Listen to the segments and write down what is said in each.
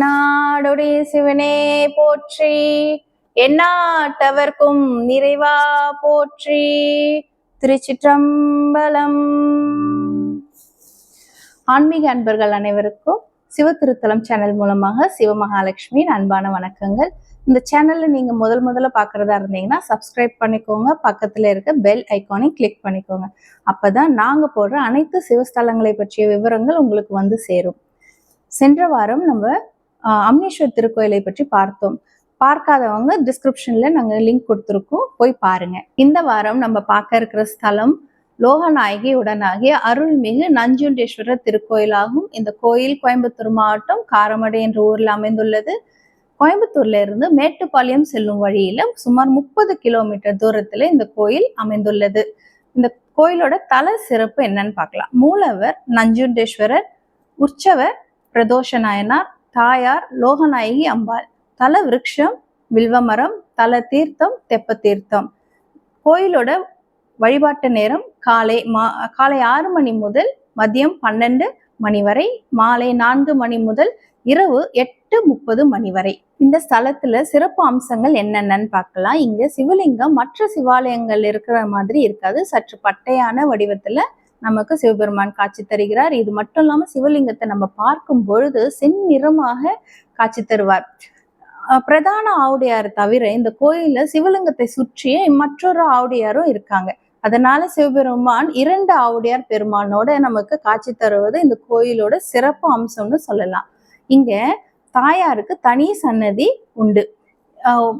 நாடுடைய சிவனே போற்றி? எந்நாட்டவர்க்கும் நிறைவா போற்றி? திருச்சிற்றம்பலம். ஆன்மீக அன்பர்கள் அனைவருக்கும் சிவ திருத்தலம் சேனல் மூலமாக சிவமகாலட்சுமியின் அன்பான வணக்கங்கள். இந்த சேனல்ல நீங்க முதல் முதல்ல பாக்குறதா இருந்தீங்கன்னா சப்ஸ்கிரைப் பண்ணிக்கோங்க. பக்கத்துல இருக்க பெல் ஐக்கானை கிளிக் பண்ணிக்கோங்க. அப்பதான் நாங்க போடுற அனைத்து சிவஸ்தலங்களை பற்றிய விவரங்கள் உங்களுக்கு வந்து சேரும். சென்ற வாரம் நம்ம அம்னீஸ்வர் திருக்கோயிலை பற்றி பார்த்தோம். பார்க்காதவங்க டிஸ்கிரிப்ஷன்ல நாங்கள் லிங்க் கொடுத்துருக்கோம். போய் பாருங்க. இந்த வாரம் நம்ம பார்க்க இருக்கிற ஸ்தலம் லோகநாயகி உடனாகிய அருள்மிகு நஞ்சுண்டேஸ்வரர் திருக்கோயிலாகும். இந்த கோயில் கோயம்புத்தூர் மாவட்டம் காரமடை என்ற ஊரில் அமைந்துள்ளது. கோயம்புத்தூர்ல இருந்து மேட்டுப்பாளையம் செல்லும் வழியில சுமார் முப்பது கிலோமீட்டர் தூரத்துல இந்த கோயில் அமைந்துள்ளது. இந்த கோயிலோட தல சிறப்பு என்னன்னு பார்க்கலாம். மூலவர் நஞ்சுண்டேஸ்வரர் உற்சவர் பிரதோஷ நாயனார் தாயார் லோகநாயகி அம்பாள். தல விருட்சம் வில்வமரம் தல தீர்த்தம் தெப்ப தீர்த்தம். கோயிலோட வழிபாட்டு நேரம் காலை மா காலை ஆறு மணி முதல் மதியம் பன்னெண்டு மணி வரை மாலை நான்கு மணி முதல் இரவு எட்டு முப்பது மணி வரை. இந்த ஸ்தலத்துல சிறப்பு அம்சங்கள் என்னென்னன்னு பார்க்கலாம். இங்க சிவலிங்கம் மற்ற சிவாலயங்கள் இருக்கிற மாதிரி இருக்காது. சற்று பட்டையான வடிவத்துல நமக்கு சிவபெருமான் காட்சி தருகிறார். இது மட்டும் இல்லாம சிவலிங்கத்தை நம்ம பார்க்கும் பொழுது செந்நிறமாக காட்சி தருவார். அஹ் பிரதான ஆவுடையார் தவிர இந்த கோயில்ல சிவலிங்கத்தை சுற்றியே மற்றொரு ஆவுடையாரும் இருக்காங்க. அதனால சிவபெருமான் இரண்டு ஆவுடையார் பெருமானோட நமக்கு காட்சி தருவது இந்த கோயிலோட சிறப்பு அம்சம்னு சொல்லலாம். இங்க தாயாருக்கு தனி சன்னதி உண்டு. அஹ்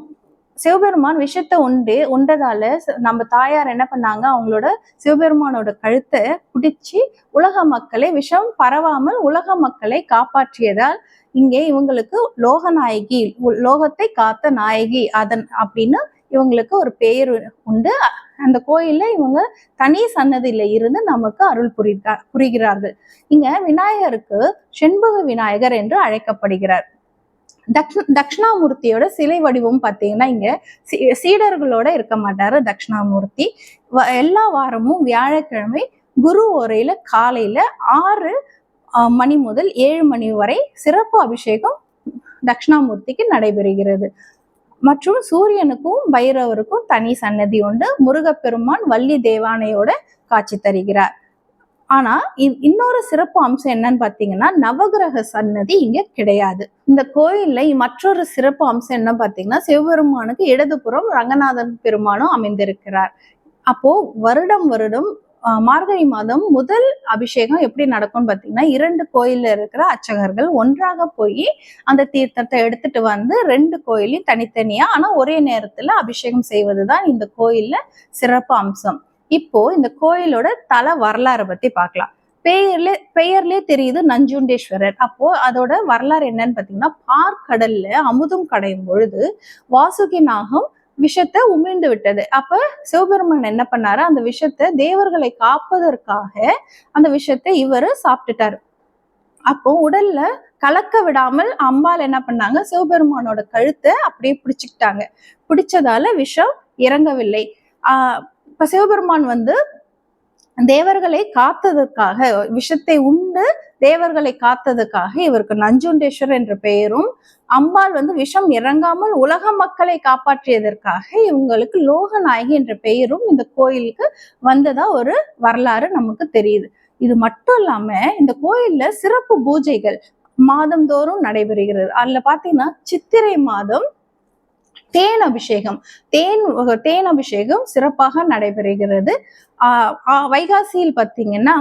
சிவபெருமான் விஷத்தை உண்டு உண்டதால நம்ம தாயார் என்ன பண்ணாங்க? அவங்களோட சிவபெருமானோட கழுத்தை பிடிச்சி உலக மக்களை விஷம் பரவாமல் உலக மக்களை காப்பாற்றியதால் இங்கே இவங்களுக்கு லோகநாயகி உ- லோகத்தை காத்த நாயகி அதன் அப்படின்னு இவங்களுக்கு ஒரு பெயர் உண்டு. அந்த கோயில்ல இவங்க தனி சன்னதியில இருந்து நமக்கு அருள் புரிகா புரிகிறார்கள். இங்க விநாயகருக்கு செண்பக விநாயகர் என்று அழைக்கப்படுகிறார். தக்ஷ தட்சிணாமூர்த்தியோட சிலை வடிவம் பார்த்தீங்கன்னா இங்க சீ- சீடர்களோட இருக்க மாட்டாரு தட்சிணாமூர்த்தி வ- எல்லா வாரமும் வியாழக்கிழமை குரு உரையில காலையில ஆறு மணி முதல் ஏழு மணி வரை சிறப்பு அபிஷேகம் தட்சிணாமூர்த்திக்கு நடைபெறுகிறது. மற்றும் சூரியனுக்கும் பைரவருக்கும் தனி சன்னதி உண்டு. முருகப்பெருமான் வள்ளி தேவானையோட காட்சி தருகிறார். ஆனா இன்னொரு சிறப்பு அம்சம் என்னன்னு பாத்தீங்கன்னா நவகிரக சன்னதி இங்க கிடையாது. இந்த கோயில்ல மற்றொரு சிறப்பு அம்சம் என்ன பாத்தீங்கன்னா சிவபெருமானுக்கு இடதுபுறம் ரங்கநாதன் பெருமானும் அமைந்திருக்கிறார். அப்போ வருடம் வருடம் மார்கழி மாதம் முதல் அபிஷேகம் எப்படி நடக்கும்னு பாத்தீங்கன்னா இரண்டு கோயில்ல இருக்கிற அர்ச்சகர்கள் ஒன்றாக போய் அந்த தீர்த்தத்தை எடுத்துட்டு வந்து ரெண்டு கோயிலையும் தனித்தனியா ஆனா ஒரே நேரத்துல அபிஷேகம் செய்வதுதான் இந்த கோயில்ல சிறப்பு அம்சம். இப்போ இந்த கோயிலோட தல வரலாறை பத்தி பார்க்கலாம். பெயர்ல பெயர்லே தெரியுது நஞ்சுண்டேஸ்வரர். அப்போ அதோட வரலாறு என்னன்னு பாத்தீங்கன்னா பார்க்கடல்ல அமுதம் கடையும் பொழுது வாசுகி நாகம் விஷத்தை உமிழ்ந்து விட்டது. அப்ப சிவபெருமான் என்ன பண்ணாரு? அந்த விஷத்தை தேவர்களை காப்பதற்காக அந்த விஷத்தை இவரு சாப்பிட்டுட்டாரு. அப்போ உடல்ல கலக்க விடாமல் அம்பாள் என்ன பண்ணாங்க? சிவபெருமானோட கழுத்தை அப்படியே பிடிச்சுக்கிட்டாங்க. பிடிச்சதால விஷம் இறங்கவில்லை. ஆஹ் இப்ப சிவபெருமான் வந்து தேவர்களை காத்ததற்காக விஷத்தை உண்டு தேவர்களை காத்ததுக்காக இவருக்கு நஞ்சுண்டேஸ்வர் என்ற பெயரும் அம்பாள் வந்து விஷம் இறங்காமல் உலக மக்களை காப்பாற்றியதற்காக இவங்களுக்கு லோகநாயகி என்ற பெயரும் இந்த கோயிலுக்கு வந்ததா ஒரு வரலாறு நமக்கு தெரியுது. இது மட்டும் இல்லாம இந்த கோயில்ல சிறப்பு பூஜைகள் மாதந்தோறும் நடைபெறுகிறது. அதுல பாத்தீங்கன்னா சித்திரை மாதம் தேன் அபிஷேகம். தேன் தேன் அபிஷேகம் சிறப்பாக நடைபெறுகிறது. வைகாசியில் பார்த்தீங்கன்னா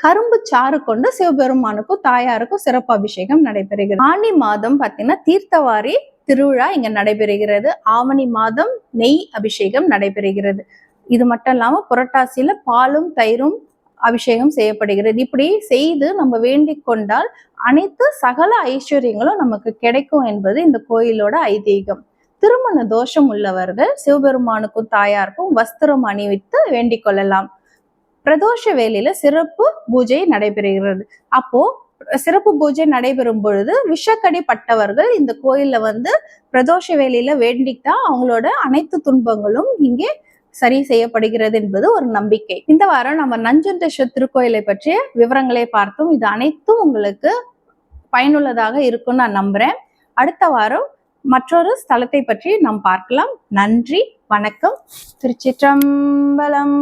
கரும்பு சாறு கொண்டு சிவபெருமானுக்கும் தாயாருக்கும் சிறப்பு அபிஷேகம் நடைபெறுகிறது. ஆனி மாதம் பார்த்தீங்கன்னா தீர்த்தவாரி திருவிழா இங்க நடைபெறுகிறது. ஆவணி மாதம் நெய் அபிஷேகம் நடைபெறுகிறது. இது மட்டும் இல்லாம புரட்டாசியில பாலும் தயிரும் அபிஷேகம் செய்யப்படுகிறது. இப்படி செய்து நம்ம வேண்டிக் கொண்டால் அனைத்து சகல ஐஸ்வர்யங்களும் நமக்கு கிடைக்கும் என்பது இந்த கோயிலோட ஐதீகம். திருமண தோஷம் உள்ளவர்கள் சிவபெருமானுக்கும் தாயாருக்கும் வஸ்திரம் அணிவித்து வேண்டிக் கொள்ளலாம். பிரதோஷ வேலையில சிறப்பு பூஜை நடைபெறுகிறது. அப்போ சிறப்பு பூஜை நடைபெறும் பொழுது விஷக்கடி பட்டவர்கள் இந்த கோயில்ல வந்து பிரதோஷ வேலையில வேண்டிக்கிட்டா அவங்களோட அனைத்து துன்பங்களும் இங்கே சரி செய்யப்படுகிறது என்பது ஒரு நம்பிக்கை. இந்த வாரம் நம்ம நஞ்சுண்டேஸ்வர் திருக்கோயிலை பற்றிய விவரங்களை பார்த்தோம் இது அனைத்தும் உங்களுக்கு பயனுள்ளதாக இருக்கும்னு நான் நம்புறேன். அடுத்த வாரம் மற்றொரு ஸ்தலத்தை பற்றி நாம் பார்க்கலாம். நன்றி வணக்கம். திருச்சிற்றம்பலம்.